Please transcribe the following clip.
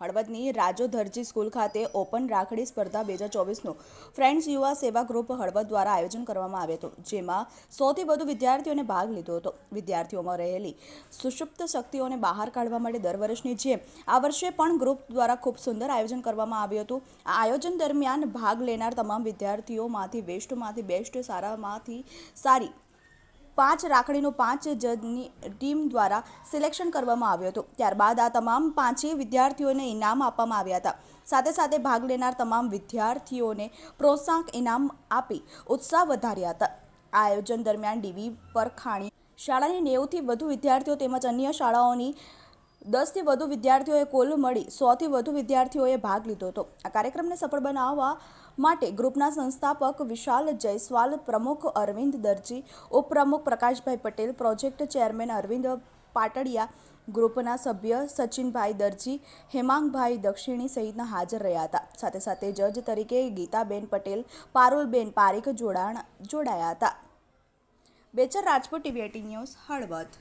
હળવદની રાજો ધરજી school ખાતે open રાખડી સ્પર્ધા બે હજાર ચોવીસનું ફ્રેન્ડ્સ યુવા સેવા ગ્રુપ હળવદ દ્વારા આયોજન કરવામાં આવ્યું હતું, જેમાં સૌથી વધુ વિદ્યાર્થીઓને ભાગ લીધો હતો. વિદ્યાર્થીઓમાં રહેલી સુષુપ્ત શક્તિઓને બહાર કાઢવા માટે દર વર્ષની જેમ આ વર્ષે પણ ગ્રુપ દ્વારા ખૂબ સુંદર આયોજન કરવામાં આવ્યું હતું. આ આયોજન દરમિયાન ભાગ લેનાર તમામ વિદ્યાર્થીઓમાંથી બેસ્ટમાંથી બેસ્ટ, સારામાંથી સારી પાંચ રાખડીનું પાંચ જજની ટીમ દ્વારા સિલેક્શન કરવામાં આવ્યું હતું. ત્યારબાદ આ તમામ પાંચેય વિદ્યાર્થીઓને ઇનામ આપવામાં આવ્યા હતા. સાથે સાથે ભાગ લેનાર તમામ વિદ્યાર્થીઓને પ્રોત્સાહક ઇનામ આપી ઉત્સાહ વધાર્યા હતા. આ આયોજન દરમિયાન ડીવી પરખાણી શાળાની નેવુંથી વધુ વિદ્યાર્થીઓ તેમજ અન્ય શાળાઓની દસથી વધુ વિદ્યાર્થીઓએ કુલ મળી સોથી વધુ વિદ્યાર્થીઓએ ભાગ લીધો હતો. આ કાર્યક્રમને સફળ બનાવવા માટે ગ્રુપના સંસ્થાપક વિશાલ જયસ્વાલ, પ્રમુખ અરવિંદ દરજી, ઉપપ્રમુખ પ્રકાશભાઈ પટેલ, પ્રોજેક્ટ ચેરમેન અરવિંદ પાટડિયા, ગ્રુપના સભ્ય સચિનભાઈ દરજી, હેમાંગભાઈ દક્ષિણી સહિતના હાજર રહ્યા હતા. સાથે સાથે જજ તરીકે ગીતાબેન પટેલ, પારુલબેન પારીખ જોડાણ જોડાયા હતા. Bechar Rajput TV news, Halvad.